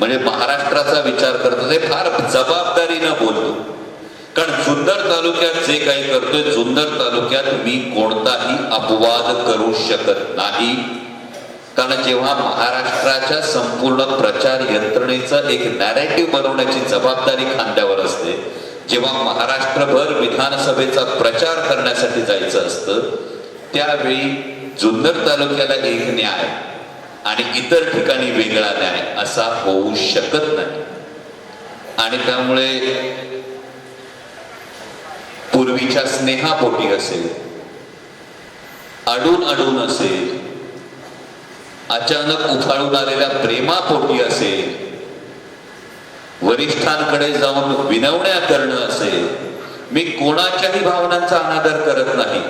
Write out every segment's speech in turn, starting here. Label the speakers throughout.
Speaker 1: म्हणजे महाराष्ट्राचा विचार करतो ते फार जबाबदारीनं बोलतो. कारण जुन्नर तालुक्यात जे काही करतोय जुन्नर तालुक्यात मी कोणताही अपवाद करू शकत नाही. कारण जेव्हा महाराष्ट्राच्या संपूर्ण प्रचार यंत्रणेचं एक नॅरेटिव्ह बनवण्याची जबाबदारी खांद्यावर असते जेव्हा महाराष्ट्रभर विधानसभेचा प्रचार करण्यासाठी जायचं असतं त्यावेळी जुन्नर तालुक्याला एक न्याय आणि इतर ठिकाणी वेगळा न्याय असा होऊ शकत नाही. आणि त्यामुळे पूर्वीच्या स्नेहापोटी असेल अडून अडून असेल अचानक उफाळून आलेल्या प्रेमापोटी असेल वरिष्ठांकडे जाऊन विनवण्या करणं असेल मी कोणाच्याही भावनांचा अनादर करत नाही.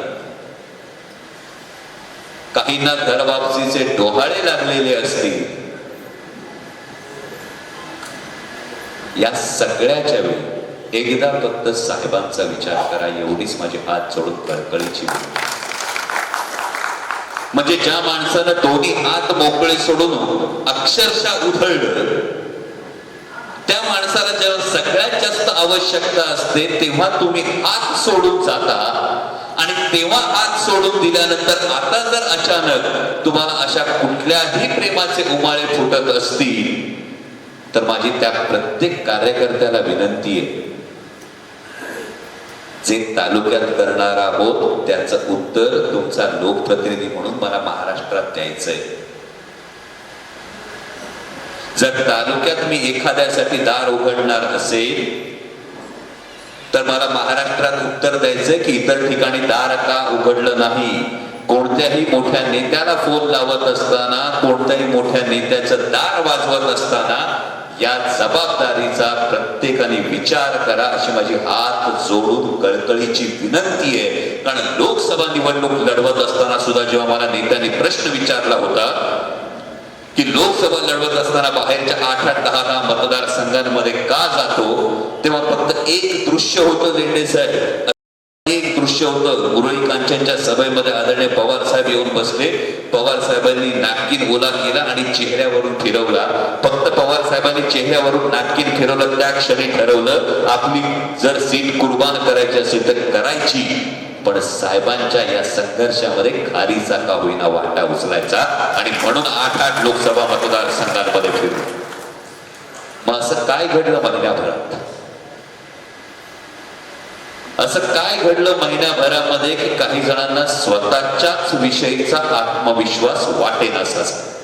Speaker 1: काहींना घरवापसीचे डोहाळे लागलेले असतील. या सगळ्याच्या वेळी एकदा फक्त साहेबांचा विचार करा एवढीच माझी हात जोडून कळकळीची म्हणजे ज्या माणसानं दोन्ही हात मोकळे सोडून अक्षरशः उधळलं त्या माणसाला जेव्हा सगळ्यात जास्त आवश्यकता असते तेव्हा तुम्ही हात सोडून जाता आणि तेव्हा हात सोडून दिल्यानंतर आता जर अचानक तुम्हाला अशा कुठल्याही प्रेमाचे उमाळे फुटत असतील तर माझी त्या प्रत्येक कार्यकर्त्याला विनंती आहे जे तालुक्यात करणार आहोत त्याचं उत्तर तुमचा लोकप्रतिनिधी म्हणून मला महाराष्ट्रात द्यायचंय. जर तालुक्यात मी एखाद्यासाठी दार उघडणार असेल तर मला महाराष्ट्रात उत्तर द्यायचंय की इतर ठिकाणी दार का उघडलं नाही? कोणत्याही मोठ्या नेत्याला फोन लावत असताना कोणत्याही मोठ्या नेत्याचं दार वाजवत असताना या जबाबदारीचा प्रत्येकाने विचार करा अशी माझी हात जोडून कळकळीची विनंती आहे. कारण लोकसभा निवडणूक लढवत असताना सुद्धा जेव्हा मला नेत्याने प्रश्न विचारला होता की लोकसभा लढवत असताना बाहेरच्या आठ आठ दहा दहा मतदारसंघांमध्ये का जातो तेव्हा फक्त एक दृश्य होतं लेंडे साहेब. एक दृश्य होतं. मुरळी कांचनच्या सभेमध्ये आदरणीय पवार साहेब येऊन बसले. पवार साहेबांनी नाटकीन ओला केला आणि चेहऱ्यावरून फिरवला. फक्त पवार साहेबांनी चेहऱ्यावरून नाटकीन फिरवलं त्या क्षणी ठरवलं आपली जर सीट कुर्बान करायची असेल तर करायची. पण साहेबांच्या या संघर्षामध्ये खारीचा का होईना वाटा उचलायचा? आणि म्हणून आठ आठ लोकसभा मतदारसंघांमध्ये फिरलो. मग असं काय घडलं महिन्याभरात? असं काय घडलं महिन्याभरामध्ये की काही जणांना स्वतःच्याच विषयीचा आत्मविश्वास वाटेनासा? झाला